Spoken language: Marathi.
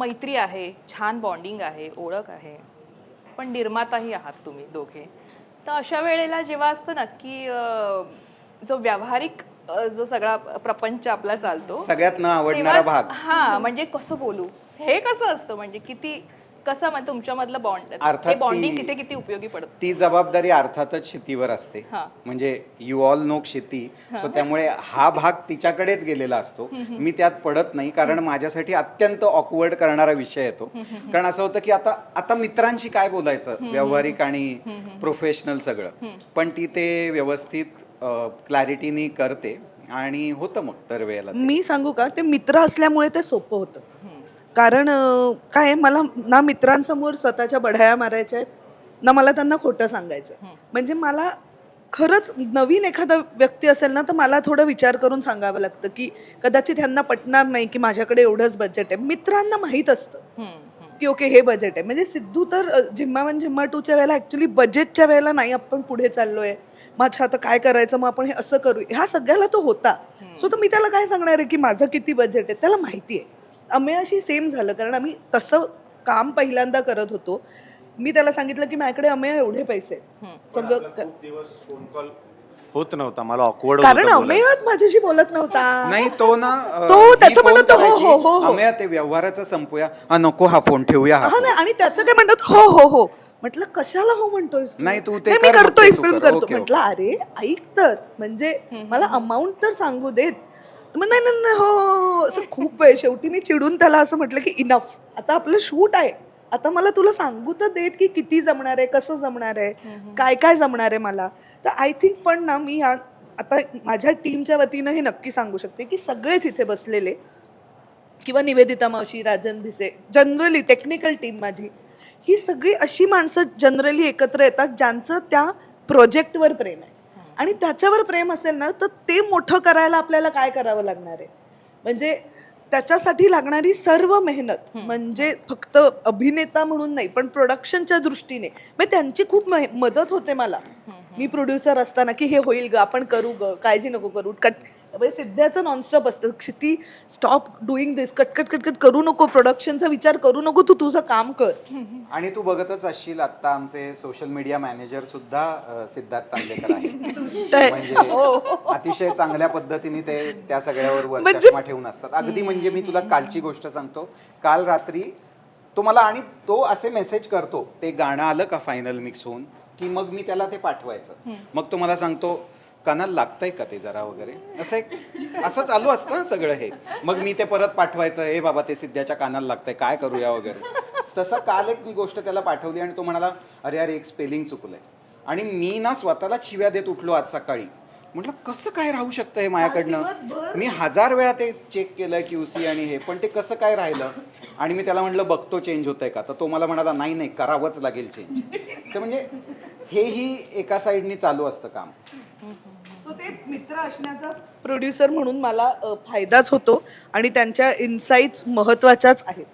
मैत्री आहे छान बॉन्डिंग आहे ओळख आहे. पण निर्माताही आहात तुम्ही दोघे. तर अशा वेळेला जेव्हा असतं ना की जो व्यावहारिक जो सगळा प्रपंच आपला चालतो सगळ्यात न आवडणारा भाग. हा म्हणजे कसं बोलू? हे कसं असतं? म्हणजे किती कसं म्हणजे तुमच्यामधलं बॉन्ड अर्थात हे बॉन्डिंग ती- किती किती उपयोगी पडतं? ती जबाबदारी अर्थातच शेतीवर असते. हा. म्हणजे यू ऑल नो शेती. सो त्यामुळे हा भाग तिच्याकडेच गेलेला असतो. मी त्यात पडत नाही कारण माझ्यासाठी अत्यंत ऑकवर्ड करणारा विषय येतो. कारण असं होतं की आता आता मित्रांशी काय बोलायचं? व्यावहारिक आणि प्रोफेशनल सगळं. पण ती ते व्यवस्थित क्लॅरिटीनी करते आणि होतं मग दर वेळेला ते. मी सांगू का? ते मित्र असल्यामुळे ते सोपं होतं. कारण काय आहे, मला ना मित्रांसमोर स्वतःच्या बढाया मारायच्या आहेत ना मला त्यांना खोटं सांगायचं आहे. म्हणजे मला खरंच नवीन एखादा व्यक्ती असेल ना तर मला थोडं विचार करून सांगावं लागतं की कदाचित ह्यांना पटणार नाही की माझ्याकडे एवढंच बजेट आहे. मित्रांना माहीत असतं हम्म, हम्म. की ओके हे बजेट आहे. म्हणजे सिद्धू तर अ, झिम्मा वन झिम्मा टूच्या वेळेला ॲक्च्युली बजेटच्या वेळेला नाही आपण पुढे चाललोय. माझ्या आता काय करायचं मग आपण हे असं करू ह्या सगळ्याला तो होता. सो तर मी त्याला काय सांगणार आहे की माझं किती बजेट आहे? त्याला माहिती आहे. अमेयाशी सेम झालं. कारण आम्ही तसं काम पहिल्यांदा करत होतो. मी त्याला सांगितलं की माझ्याकडे अमेय एवढे पैसे. आहेत. सगळं क- खूप दिवस फोन कॉल होत नव्हता. मला ऑकवर्ड कारण अमेयच माझ्याशी बोलत नव्हता. नाही तो ना अं, तो मी त्याचं म्हणत होता, हो, करायची, हो, हो, हो. अमेय ते व्यवहाराचं संपूया. हा नको हा फोन ठेवूया हा हा phone. नाही आणि त्याचं काय म्हणतात हो हो हो. म्हटलं कशाला हो म्हणतोय नाही, तू ते मी कर, मग करतोय ते तू फिल्म कर. करतो. ओके, म्हटलं अरे ऐक तर. म्हणजे मला अमाऊंट तर सांगू देत. मग नाही नाही नाही, हो हो, हो असं खूप वेळ शेवटी मी चिडून त्याला असं म्हटलं की इनफ आता आपलं शूट आहे. आता मला तुला सांगू तर देत की किती जमणार आहे कसं जमणार आहे काय काय जमणार आहे मला. तर आय थिंक पण ना मी ह्या आता माझ्या टीमच्या वतीनं हे नक्की सांगू शकते की सगळेच इथे बसलेले किंवा निवेदिता मावशी Rajan Bhise generally technical team माझी ही सगळी अशी माणसं जनरली एकत्र येतात ज्यांचं त्या प्रोजेक्टवर प्रेम आहे. आणि त्याच्यावर प्रेम असेल ना तर ते मोठं करायला आपल्याला काय करावं लागणार आहे? म्हणजे त्याच्यासाठी लागणारी सर्व मेहनत म्हणजे फक्त अभिनेता म्हणून नाही पण प्रोडक्शनच्या दृष्टीने. म्हणजे त्यांची खूप मदत होते मला. मी प्रोड्युसर असताना की हे होईल ग आपण करू ग काळजी नको करू कट म्हणजे सिद्ध्याचं नॉनस्टॉप असतं. क्षिती स्टॉप डुईंग दिस कटकट कटकट करू नको. प्रोडक्शनचा विचार करू नको. तू तुझं काम कर. आणि तू बघतच असशील आता आमचे सोशल मीडिया मॅनेजर सुद्धा सिद्धार्थ आहेत. तर- म्हणजे अतिशय चांगल्या पद्धतीने ते त्या सगळ्यावर वर म्हणजे- ठेवून असतात. अगदी म्हणजे मी तुला कालची गोष्ट सांगतो. काल रात्री तो मला आणि तो असे मेसेज करतो. ते गाणं आलं का फायनल मिक्स होऊन? की मग मी त्याला ते पाठवायचं. मग तो मला सांगतो कानाला लागतंय का ते जरा वगैरे? असं एक असं चालू असतं ना सगळं हे. मग मी ते परत पाठवायचं हे बाबा ते सिद्ध्याच्या कानाला लागतंय काय करूया वगैरे. तसं काल एक मी गोष्ट त्याला पाठवली आणि तो म्हणाला अरे अरे एक स्पेलिंग चुकलंय. आणि मी ना स्वतःला छिव्या देत उठलो आज सकाळी. म्हटलं कसं काय राहू शकतं हे माझ्याकडनं? मी हजार वेळा ते चेक केलंय क्यू सी आणि हे पण ते कसं काय राहिलं? आणि मी त्याला म्हटलं बघतो चेंज होतंय का? तर तो मला म्हणाला नाही नाही करावंच लागेल चेंज तर म्हणजे हेही एका साईडनी चालू असतं काम. सो ते मित्र असण्याचा प्रोड्युसर म्हणून मला फायदाच होतो आणि त्यांच्या इन्साईट्स महत्त्वाच्याच आहेत.